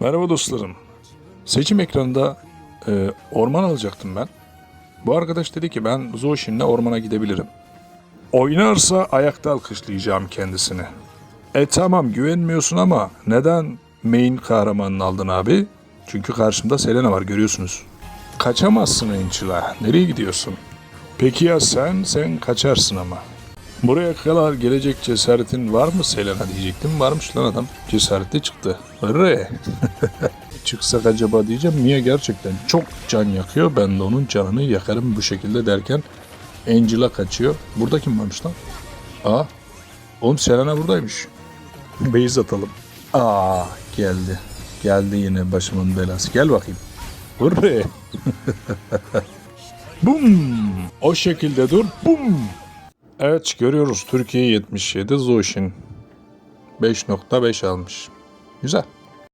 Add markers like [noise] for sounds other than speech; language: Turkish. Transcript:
Merhaba dostlarım. Seçim ekranında e, orman alacaktım ben. Bu arkadaş dedi ki ben Zoşin'le ormana gidebilirim. Oynarsa ayakta alkışlayacağım kendisini. E tamam güvenmiyorsun ama neden main kahramanını aldın abi? Çünkü karşımda Selena var görüyorsunuz. Kaçamazsın Angela. Nereye gidiyorsun? Peki ya sen? Sen kaçarsın ama. Buraya kadar gelecek cesaretin var mı Selena diyecektim. Varmış lan adam. Cesaretli çıktı. Hırre. [laughs] Çıksak acaba diyeceğim. Niye gerçekten çok can yakıyor. Ben de onun canını yakarım bu şekilde derken Angela kaçıyor. Burada kim varmış lan? Aa. Oğlum Selena buradaymış. Beyz atalım. Aa geldi. Geldi yine başımın belası. Gel bakayım. Hırre. [laughs] Bum. O şekilde dur. Bum. Evet görüyoruz Türkiye 77 Zoşin 5.5 almış. Güzel.